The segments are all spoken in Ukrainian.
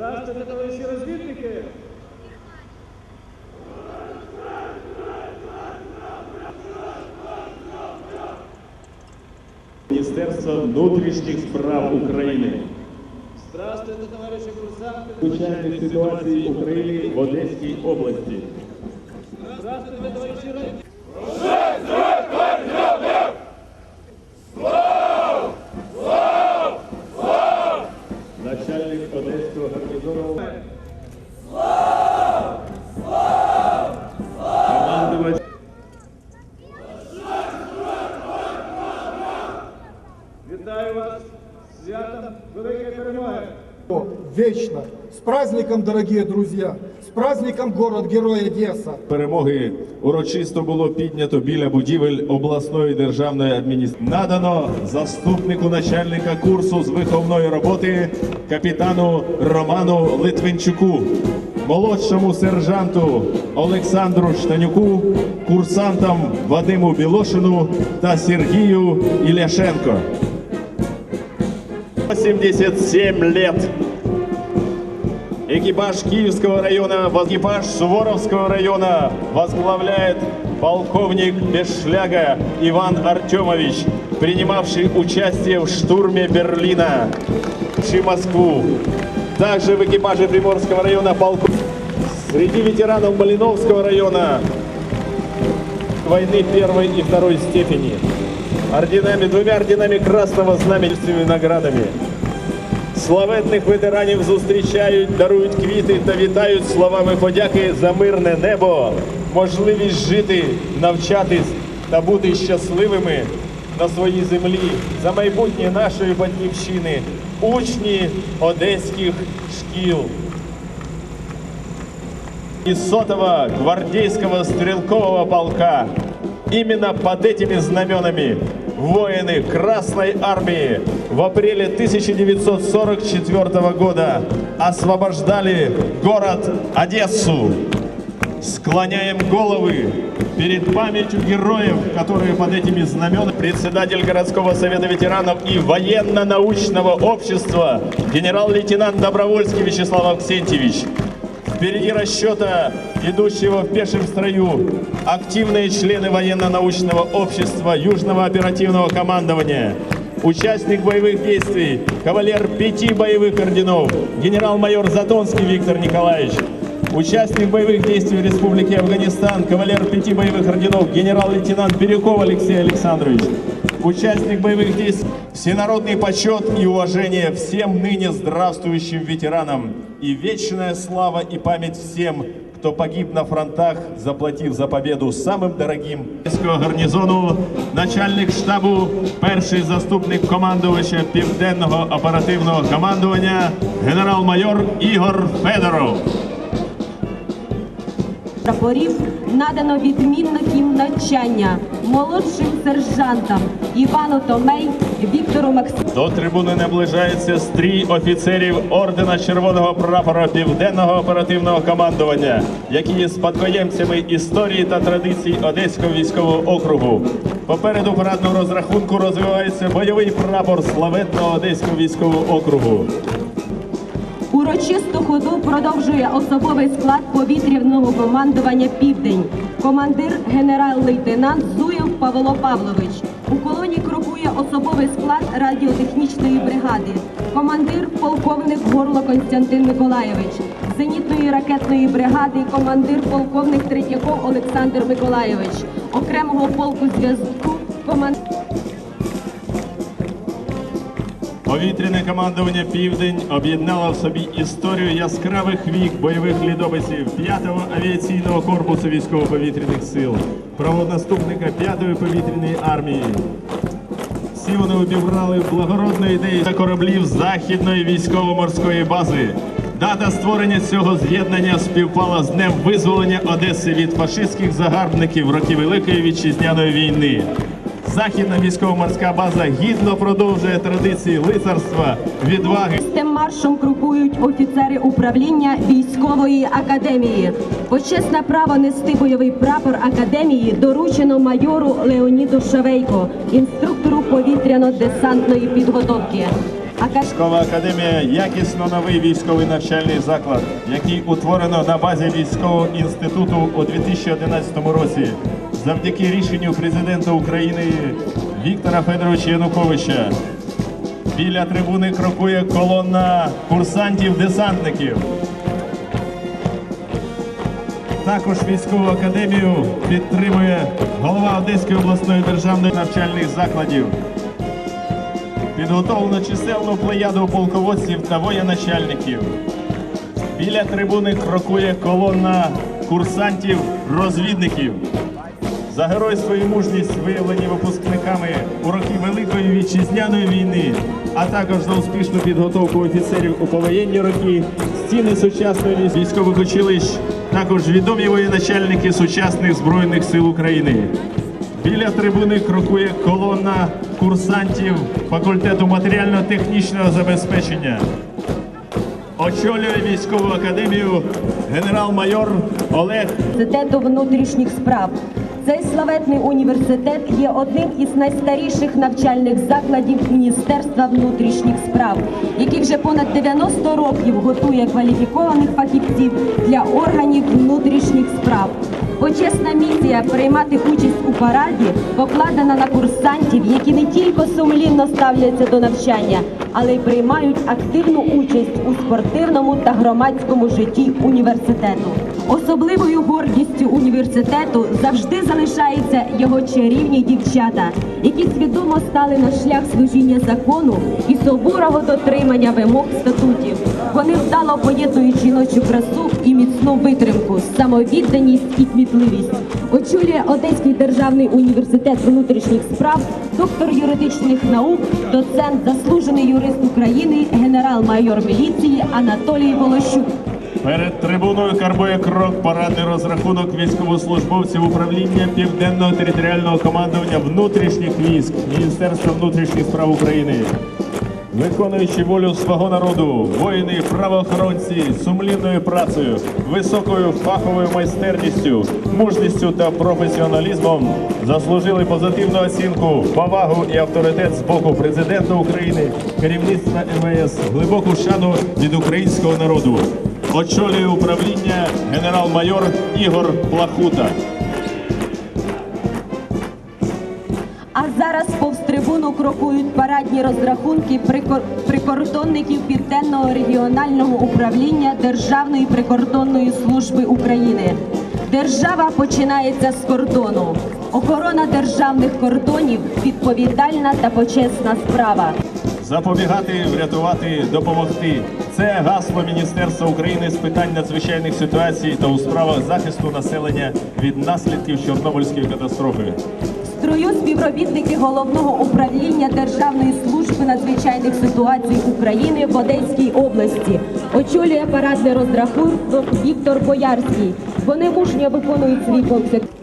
Здравствуйте, товариші розвідники! Міністерства внутрішніх справ України. Здравствуйте, товариші курсанти! Звичайної ситуації України в Одеській області. Здравствуйте, товариші розвідники! Начальник Одеського гарнізону. Командувач Вітаю вас з святом перемоги! вечно. С праздником, дорогие друзья! С праздником город-герой Одесса! перемоги урочисто було піднято біля будівель обласної державної адміністрації. Надано заступнику начальника курсу з виховної роботи капітану Роману Литвинчуку, молодшому сержанту Олександру Штанюку, курсантам Вадиму Білошину та Сергію Іляшенко. 87 лет. Экипаж Киевского района, экипаж Суворовского района возглавляет полковник Бешляга Иван Артемович, принимавший участие в штурме Берлина и Москву. Также в экипаже Приморского района полковник среди ветеранов Малиновского района войны первой и второй степени. Орденами, двумя орденами Красного Знамени и наградами. Славетних ветеранів зустрічають, дарують квіти та вітають словами подяки за мирне небо, можливість жити, навчатись та бути щасливими на своїй землі за майбутнє нашої батьківщини, учні одеських шкіл. из сотого гвардейского стрелкового полка. Именно под этими знаменами воины Красной Армии в апреле 1944 года освобождали город Одессу. Склоняем головы перед памятью героев, которые под этими знаменами председатель городского совета ветеранов и военно-научного общества генерал-лейтенант Добровольский Вячеслав Аксентьевич. Впереди расчета, идущего в пешем строю, активные члены военно-научного общества Южного оперативного командования, участник боевых действий, кавалер пяти боевых орденов, генерал-майор Затонский Виктор Николаевич, участник боевых действий в Республике Афганистан, кавалер пяти боевых орденов, генерал-лейтенант Бирюков Алексей Александрович, участник боевых действий, всенародный почет и уважение всем ныне здравствующим ветеранам и вечная слава и память всем, кто погиб на фронтах, заплатив за победу самым дорогим Одеського гарнізону, начальник штабу, перший заступник командувача Південного оперативного командування, генерал-майор Ігор Федоров. прапорів надано відмінників навчання молодшим сержантам Івану Томей, Віктору Максимовичу. До трибуни наближається стрій офіцерів ордена Червоного прапора Південного оперативного командування, які є спадкоємцями історії та традицій Одеського військового округу. Попереду парадного розрахунку розвивається бойовий прапор славетного Одеського військового округу. Урочисту ходу продовжує особовий склад повітряного командування Південь. Командир генерал-лейтенант Зуєв Павло Павлович. У колоні крокує особовий склад радіотехнічної бригади. Командир полковник Горло Константин Миколаєвич. Зенітної ракетної бригади командир полковник Третьяков Олександр Миколаєвич. Окремого полку зв'язку Повітряне командування Південь об'єднало в собі історію яскравих вік бойових лідописів 5-го авіаційного корпусу військово-повітряних сил, правонаступника 5-ї повітряної армії. Всі вони обібрали благородну ідею та кораблів Західної військово-морської бази. Дата створення цього з'єднання співпала з днем визволення Одеси від фашистських загарбників в роки Великої вітчизняної війни. Західна військово-морська база гідно продовжує традиції лицарства, відваги. Тим маршем крокують офіцери управління військової академії. Почесне право нести бойовий прапор академії доручено майору Леоніду Шавейко, інструктору повітряно-десантної підготовки. Військова академія якісно новий військовий навчальний заклад, який утворено на базі військового інституту у 2011 році завдяки рішенню президента України Віктора Федоровича Януковича. Біля трибуни крокує колона курсантів-десантників. Також військову академію підтримує голова Одеської обласної державної навчальних закладів. Підготовлено чисельну плеяду полководців та воєначальників. Біля трибуни крокує колона курсантів-розвідників. За геройство і мужність виявлені випускниками у роки Великої вітчизняної війни, а також за успішну підготовку офіцерів у повоєнні роки, стіни сучасної військових училищ, також відомі воєначальники сучасних Збройних сил України. Біля трибуни крокує колона курсантів факультету матеріально-технічного забезпечення. Очолює військову академію генерал-майор Олег університету внутрішніх справ. Цей славетний університет є одним із найстаріших навчальних закладів Міністерства внутрішніх справ, який вже понад 90 років готує кваліфікованих фахівців для органів внутрішніх справ. Почесна місія приймати участь у параді покладена на курсантів, які не тільки сумлінно ставляться до навчання, але й приймають активну участь у спортивному та громадському житті університету. Особливою гордістю університету завжди залишаються його чарівні дівчата, які свідомо стали на шлях служіння закону і суворого дотримання вимог статутів. Вони вдало поєднують жіночу красу і міцну витримку, самовідданість і кмітливість. Очолює Одеський державний університет внутрішніх справ, доктор юридичних наук, доцент, заслужений юрист України, генерал-майор міліції Анатолій Волощук. Перед трибуною карбує крок парадний розрахунок військовослужбовців управління Південного територіального командування внутрішніх військ Міністерства внутрішніх справ України. Виконуючи волю свого народу, воїни, правоохоронці сумлінною працею, високою фаховою майстерністю, мужністю та професіоналізмом заслужили позитивну оцінку, повагу і авторитет з боку президента України, керівництва МВС, глибоку шану від українського народу. Очолює управління генерал-майор Ігор Плахута. А зараз повз трибуну крокують парадні розрахунки прикор- прикордонників Південного регіонального управління Державної прикордонної служби України. Держава починається з кордону. Охорона державних кордонів відповідальна та почесна справа. Запобігати, врятувати, допомогти. Це гасло Міністерства України з питань надзвичайних ситуацій та у справах захисту населення від наслідків Чорнобильської катастрофи. Строю співробітники головного управління Державної служби надзвичайних ситуацій України в Одеській області. Очолює парадний розрахунок Віктор Боярський. Вони мужньо виконують свій обов'язок.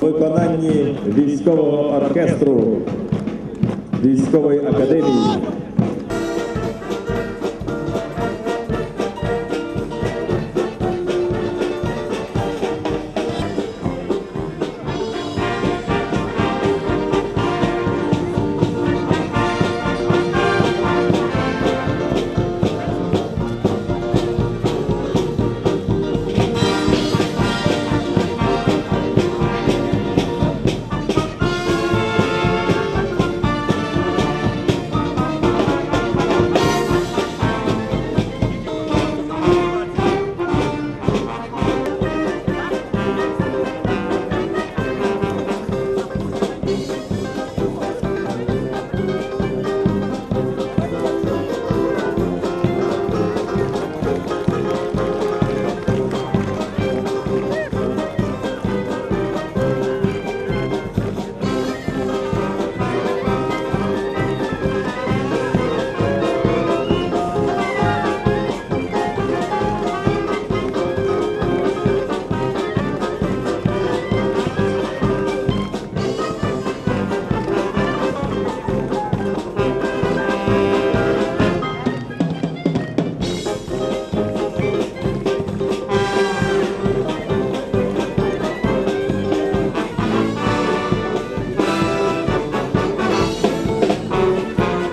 Виконанні військового оркестру військової академії